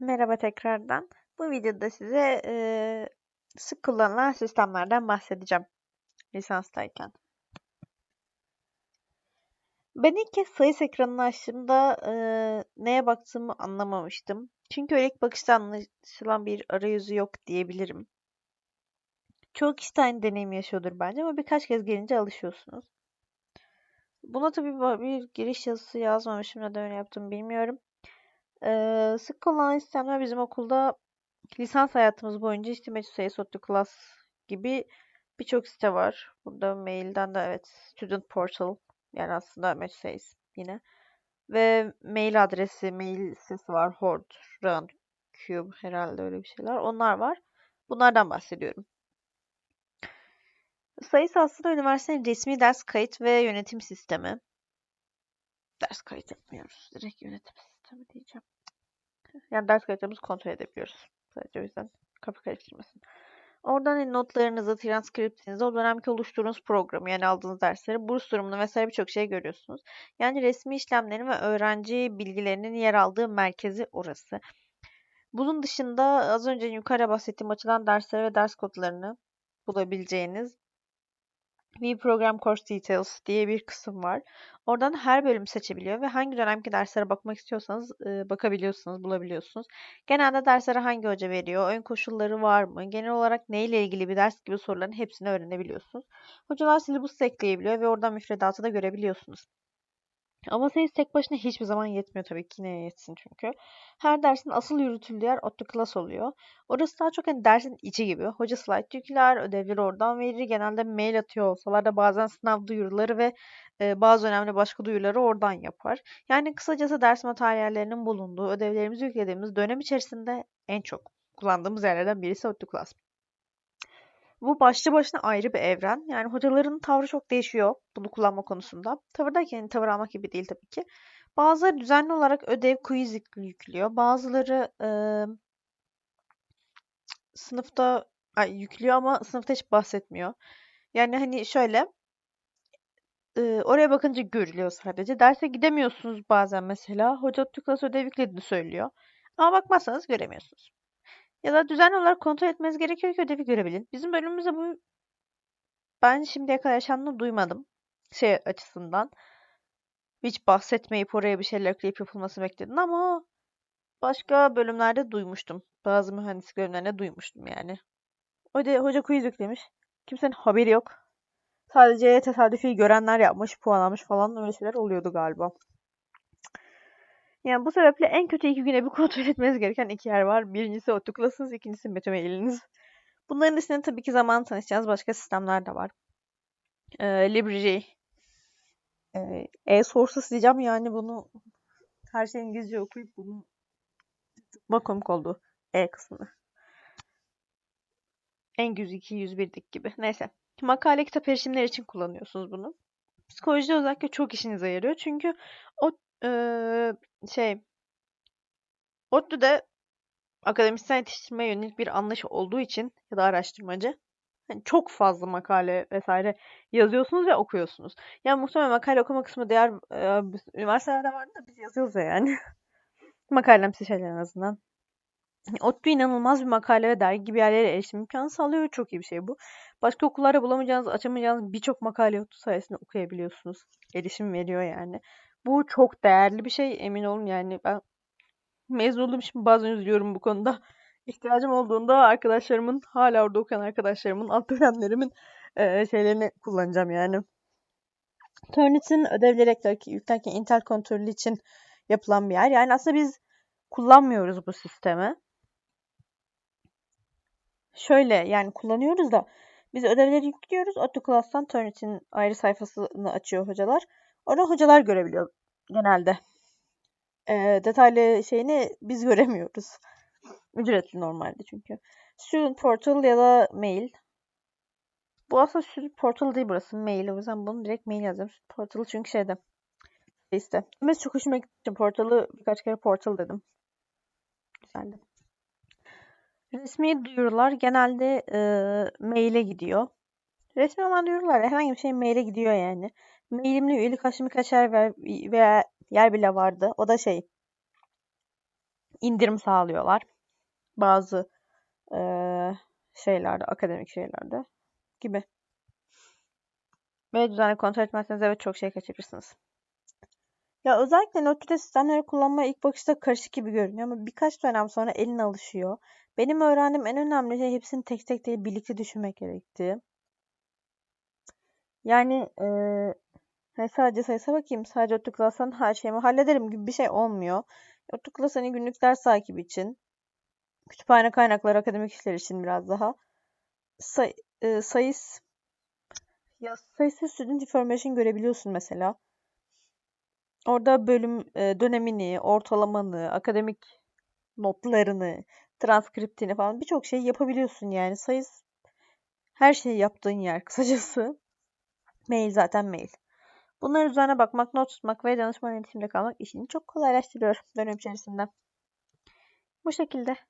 Merhaba tekrardan. Bu videoda size eee, sık kullanılan sistemlerden bahsedeceğim lisanstayken. Ben ilk kez sayıs ekranını açtığımda eee, neye baktığımı anlamamıştım. Çünkü öyle ilk bakışta anlaşılan bir arayüzü yok diyebilirim. Çoğu kişi de aynı deneyim yaşıyordur bence ama birkaç kez gelince alışıyorsunuz. Buna tabii bir giriş yazısı yazmamışım. Neden öyle yaptım bilmiyorum. Eee, sık kullanılan sistemler bizim okulda lisans hayatımız boyunca işte Sotu Class gibi birçok site var. Burada mailden de evet Student Portal yani aslında Metis yine. Ve mail adresi, mail sitesi var. Horde, Run, Cube herhalde öyle bir şeyler. Onlar var. Bunlardan bahsediyorum. Sayısı aslında üniversitenin resmi ders kayıt ve yönetim sistemi. Ders kayıt etmiyoruz. Direkt yönetim sistemi diyeceğim. Yani ders kayıtlarımızı kontrol edebiliyoruz. Sadece o yüzden kafa karıştırmasın. Oradan hani notlarınızı, transkriptinizi, o dönemki oluşturduğunuz programı yani aldığınız dersleri, burs durumunu vesaire birçok şey görüyorsunuz. Yani resmi işlemlerin ve öğrenci bilgilerinin yer aldığı merkezi orası. Bunun dışında az önce yukarı bahsettiğim açılan dersleri ve ders kodlarını bulabileceğiniz View Program Course Details diye bir kısım var. Oradan her bölüm seçebiliyor ve hangi dönemki derslere bakmak istiyorsanız e, bakabiliyorsunuz, bulabiliyorsunuz. Genelde derslere hangi hoca veriyor, ön koşulları var mı, genel olarak neyle ilgili bir ders gibi soruların hepsini öğrenebiliyorsunuz. Hocalar syllabus ekleyebiliyor ve oradan müfredatı da görebiliyorsunuz. Ama sayısı tek başına hiçbir zaman yetmiyor tabii ki. Neye yetsin çünkü. Her dersin asıl yürütüldüğü yer ODTÜ oluyor. Orası daha çok hani dersin içi gibi. Hoca slide yükler, ödevleri oradan verir. Genelde mail atıyor olsalar da bazen sınav duyuruları ve e, bazı önemli başka duyuruları oradan yapar. Yani kısacası ders materyallerinin bulunduğu, ödevlerimizi yüklediğimiz dönem içerisinde en çok kullandığımız yerlerden birisi ODTÜ bu başlı başına ayrı bir evren. Yani hocaların tavrı çok değişiyor bunu kullanma konusunda. Tavır derken yani tavır almak gibi değil tabii ki. Bazıları düzenli olarak ödev, quiz yüklüyor. Bazıları e, sınıfta ay, yüklüyor ama sınıfta hiç bahsetmiyor. Yani hani şöyle e, oraya bakınca görülüyor sadece. Derse gidemiyorsunuz bazen mesela. Hoca tıklası ödev yüklediğini söylüyor. Ama bakmazsanız göremiyorsunuz. Ya da düzenli olarak kontrol etmeniz gerekiyor ki ödevi görebilin. Bizim bölümümüzde bu ben şimdiye kadar yaşandığını duymadım. Şey açısından. Hiç bahsetmeyip oraya bir şeyler ekleyip yapılması bekledin ama başka bölümlerde duymuştum. Bazı mühendislik bölümlerinde duymuştum yani. Hoca, hoca quiz yüklemiş. Kimsenin haberi yok. Sadece tesadüfi görenler yapmış, puan almış falan öyle şeyler oluyordu galiba. Yani bu sebeple en kötü iki güne bir kontrol etmeniz gereken iki yer var. Birincisi ODTÜ ikincisi Metamail'iniz. Bunların dışında tabii ki zaman tanışacağınız başka sistemler de var. Ee, Library, e-sources diyeceğim yani bunu her şey İngilizce okuyup bunu komik oldu E kısmını. En güz 2, 101'dik gibi. Neyse. Makale kitap erişimleri için kullanıyorsunuz bunu. Psikolojide özellikle çok işinize yarıyor. Çünkü o şey ODTÜ'de akademisyen yetiştirmeye yönelik bir anlayış olduğu için ya da araştırmacı hani çok fazla makale vesaire yazıyorsunuz ve okuyorsunuz. Yani muhtemelen makale okuma kısmı diğer e, üniversitelerde vardı da biz yazıyoruz ya yani. Makalemsi şeyler en azından. ODTÜ inanılmaz bir makale ve dergi gibi yerlere erişim imkanı sağlıyor. Çok iyi bir şey bu. Başka okullarda bulamayacağınız, açamayacağınız birçok makale ODTÜ sayesinde okuyabiliyorsunuz. Erişim veriyor yani. Bu çok değerli bir şey emin olun yani ben mezun olduğum için bazen üzülüyorum bu konuda. İhtiyacım olduğunda arkadaşlarımın, hala orada okuyan arkadaşlarımın, alt dönemlerimin e, şeylerini kullanacağım yani. Turnitin ödevleri yüklerken Intel kontrolü için yapılan bir yer. Yani aslında biz kullanmıyoruz bu sistemi. Şöyle yani kullanıyoruz da biz ödevleri yüklüyoruz. AutoClass'tan Turnitin ayrı sayfasını açıyor hocalar. Orada hocalar görebiliyor genelde. E, detaylı şeyini biz göremiyoruz. Ücretli normalde çünkü. Student Portal ya da mail. Bu aslında Student Portal değil burası. Mail. O yüzden bunu direkt mail yazdım. Student Portal çünkü şeyde. İşte. Mesela çok hoşuma gitti. Portalı birkaç kere Portal dedim. Güzeldi. Resmi duyurular genelde e, maile gidiyor. Resmi olan duyurular herhangi bir şey maile gidiyor yani. Mailimle üyelik birkaç yer ver, veya yer bile vardı. O da şey indirim sağlıyorlar. Bazı eee, şeylerde, akademik şeylerde gibi. Ve düzenli kontrol etmezseniz evet çok şey kaçırırsınız. Ya özellikle nötrde sistemleri kullanmaya ilk bakışta karışık gibi görünüyor ama birkaç dönem sonra elin alışıyor. Benim öğrendiğim en önemli şey hepsini tek tek değil birlikte düşünmek gerektiği. Yani eee, hani sadece sayısa bakayım, sadece ODTÜ her şeyimi hallederim gibi bir şey olmuyor. Hani günlük ders takibi için, kütüphane kaynakları, akademik işler için biraz daha. Say, e, sayıs ya sayısal student information görebiliyorsun mesela. Orada bölüm e, dönemini, ortalamanı, akademik notlarını, transkriptini falan birçok şey yapabiliyorsun yani. Sayıs her şeyi yaptığın yer kısacası. Mail zaten mail. Bunların üzerine bakmak, not tutmak ve danışman iletişimde kalmak işini çok kolaylaştırıyor dönem içerisinde. Bu şekilde.